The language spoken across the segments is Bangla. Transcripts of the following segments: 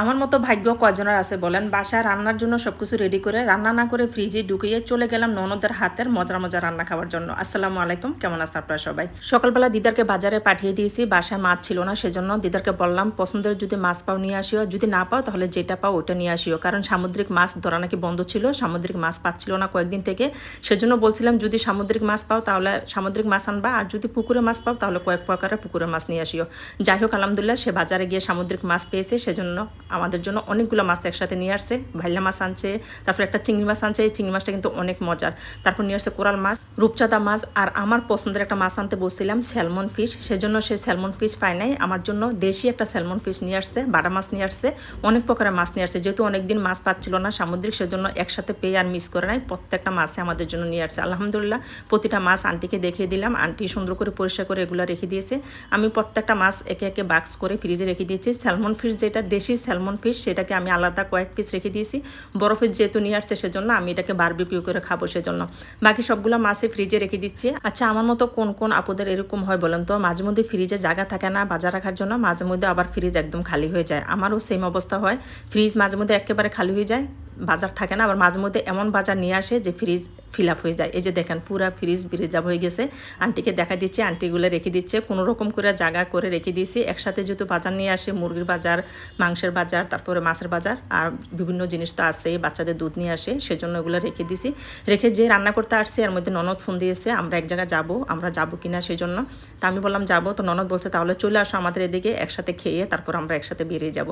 আমার মতো ভাগ্য কজনের আছে বলেন। বাসায় রান্নার জন্য সবকিছু রেডি করে, রান্না না করে ফ্রিজে ঢুকিয়ে চলে গেলাম ননদের হাতের মজার মজা রান্না খাওয়ার জন্য। আসসালামু আলাইকুম, কেমন আছে আপনারা সবাই? সকালবেলা দিদারকে বাজারে পাঠিয়ে দিয়েছি, বাসায় মাছ ছিল না, সেজন্য দিদারকে বললাম, পছন্দের যদি মাছ পাও নিয়ে আসিও, যদি না পাও তাহলে যেটা পাও ওটা নিয়ে আসিও। কারণ সামুদ্রিক মাছ ধরা নাকি বন্ধ ছিল, সামুদ্রিক মাছ পাচ্ছিল না কয়েকদিন থেকে। সেজন্য বলছিলাম, যদি সামুদ্রিক মাছ পাও তাহলে সামুদ্রিক মাছ আনবা, আর যদি পুকুরে মাছ পাও তাহলে কয়েক প্রকারের পুকুরে মাছ নিয়ে আসিও। যাই হোক, আলহামদুলিল্লাহ, সে বাজারে গিয়ে সামুদ্রিক মাছ পেয়েছে, সেজন্য আমাদের জন্য অনেকগুলো মাছ একসাথে নিয়ে আসছে, ভাইলা মাছ আনছে, তারপর একটা চিংড়ি মাছ আনছে, এই চিংড়ি মাছটা কিন্তু অনেক মজার। তারপর নিয়ে আসছে কোরাল মাছ, রূপচাঁদা মাছ, আর আমার পছন্দের একটা মাছ আনতে বলছিলাম, স্যালমন ফিশ। সেজন্য সে স্যালমন ফিশ পায় নাই, আমার জন্য দেশি একটা স্যালমন ফিশ নিয়ে আসছে, বাটা মাছ নিয়ে আসছে, অনেক প্রকারের মাছ নিয়ে আসছে, যেহেতু অনেকদিন মাছ পাচ্ছিল না সামুদ্রিক, সেজন্য একসাথে পেয়ে আর মিস করে নাই, প্রত্যেকটা মাছে আমাদের জন্য নিয়ে আসছে। আলহামদুলিল্লাহ, প্রতিটা মাছ আন্টিকে দেখিয়ে দিলাম, আন্টি সুন্দর করে পরিষ্কার করে এগুলো রেখে দিয়েছে। আমি প্রত্যেকটা মাছ একে একে বাক্স করে ফ্রিজে রেখে দিয়েছি। স্যালমন ফিশ যেটা দেশি স্যালমন ফিশ সেটাকে আমি আলাদা কয়েক পিস রেখে দিয়েছি। বরফের যেহেতু নিয়ে আসছে, সেজন্য আমি এটাকে বারবিকিউ করে খাব সেজন্য। বাকি সবগুলো মাছে ফ্রিজে রেখে দিচ্ছি। আচ্ছা আমার মতো কোন কোন আপদের এরকম হয় বলেন তো? মাঝে মধ্যে ফ্রিজে জায়গা থাকে না, বাজার রাখার জন্য, মাঝে মধ্যে আবার ফ্রিজ একদম খালি হয়ে যায়। আমারও সেম অবস্থা হয়। ফ্রিজ মাঝে মধ্যে একেবারে খালি হয়ে যায়। বাজার থাকে না, আবার মাঝে মধ্যে এমন বাজার নিয়ে আসে যে ফ্রিজ ফিল আপ হয়ে যায়। এই যে দেখেন, পুরা ফ্রিজ ব্রিজাব হয়ে গেছে। আন্টিকে দেখা দিচ্ছে, আন্টিগুলো রেখে দিচ্ছে। কোনো রকম করে জায়গা করে রেখে দিয়েছি। একসাথে যেহেতু বাজার নিয়ে আসে, মুরগির বাজার, মাংসের বাজার, তারপরে মাছের বাজার, আর বিভিন্ন জিনিস তো আছে, বাচ্চাদের দুধ নিয়ে আসে, সেজন্য ওগুলো রেখে দিছি রেখে যে রান্না করতে আসছে, এর মধ্যে ননদ ফোন দিয়েছে, আমরা এক জায়গায় যাব, আমরা যাব কিনা সেই জন্য তা আমি বললাম, যাব। তো ননদ বলছে, তাহলে চলে আসো আমাদের এদিকে, একসাথে খেয়ে তারপর আমরা একসাথে বেরিয়ে যাব।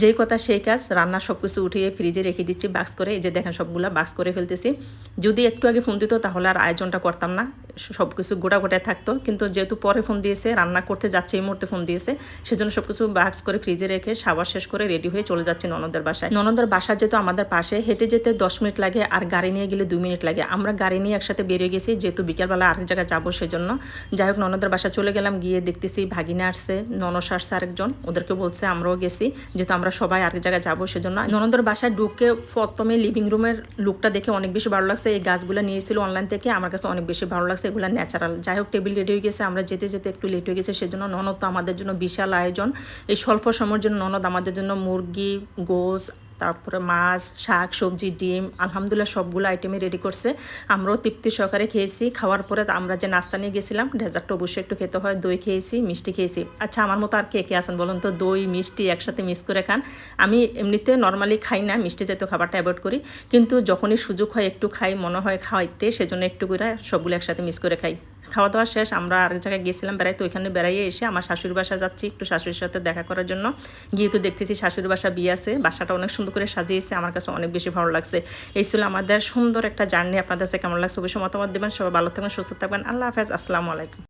যেই কথা সেই কাজ, রান্না সব কিছু উঠিয়ে ফ্রিজে রেখে দিচ্ছি। বাক্স করে, এই যে দেখেন সবগুলা বাক্স করে ফেলতেছি। যদি একটু আগে ফোন দিত তাহলে আর আয়োজনটা করতাম না। সব কিছু গোটা গোটায় থাকতো। কিন্তু যেহেতু পরে ফোন দিয়েছে, রান্না করতে যাচ্ছে, এই মুহূর্তে ফোন দিয়েছে, সেজন্য সব কিছু বাক্স করে ফ্রিজে রেখে সাবার শেষ করে রেডি হয়ে চলে যাচ্ছে ননদের বাসায়। ননদের বাসা যেহেতু আমাদের পাশে, হেঁটে যেতে দশ মিনিট লাগে আর গাড়ি নিয়ে গেলে দুই মিনিট লাগে। আমরা গাড়ি নিয়ে একসাথে বেরিয়ে গেছি, যেহেতু বিকেলবেলা আরেক জায়গায় যাব সেজন্য। যাই হোক, ননদের বাসা চলে গেলাম, গিয়ে দেখতেছি ভাগিনা আসছে ননস আসছে আরেকজন, ওদেরকে বলছে আমরাও গেছি, যেহেতু আমরা সবাই আরেক জায়গায় যাব সেজন্য। ননদের বাসায় ঢুকে প্রথমে লিভিং রুমের লুকটা দেখে অনেক বেশি ভালো লাগছে। এই গাছগুলো নিয়েছিল অনলাইন থেকে, আমার কাছে অনেক বেশি ভালো লাগছে। এগুলো ন্যাচারাল যাই হোক টেবিল রেডি হয়ে গেছে, আমরা যেতে যেতে একটু লেট হয়ে গেছে, সেজন্য ননদ তো আমাদের জন্য বিশাল আয়োজন। এই স্বল্প সময়ের জন্য ননদ আমাদের জন্য মুরগি, গোস তারপরে মাছ, শাক, সবজি, ডিম, আলহামদুলিল্লাহ সবগুলো আইটেমই রেডি করছে। আমরাও তৃপ্তি সহকারে খেয়েছি। খাওয়ার পরে আমরা যে নাস্তা নিয়ে গেছিলাম, ডেজার্টটা অবশ্যই একটু খেতে হয়। দই খেয়েছি, মিষ্টি খেয়েছি। আচ্ছা আমার মতো আর কে কে আছেন বলুন তো? দই, মিষ্টি একসাথে মিক্স করে খান। আমি এমনিতে নর্মালি খাই না, মিষ্টি জাতীয় খাবারটা অ্যাভয়েড করি। কিন্তু যখনই সুযোগ হয় একটু খাই, মনে হয় খাওয়াইতে, সেজন্য একটু করে সবগুলো একসাথে মিক্স করে খাই। খাওয়া দাওয়া শেষ, আমরা আরেক জায়গায় গেছিলাম বেড়াইতে ওইখানে বেড়াইয়ে এসে আমার শাশুড়ি বাসা যাচ্ছি একটু শাশুড়ির সাথে দেখা করার জন্য। গিয়ে তো দেখতেছি শাশুড়ি বাসা বিয়ে আছে, বাসাটা অনেক সুন্দর করে সাজিয়েছে, আমার কাছে অনেক বেশি ভালো লাগছে। এই ছিল আমাদের সুন্দর একটা জার্নি, আপনাদের কাছে কেমন লাগছে অবশ্যই মতামত দেবেন। সবাই ভালো থাকবেন, সুস্থ থাকবেন। আল্লাহ হাফেজ, আসসালামু আলাইকুম।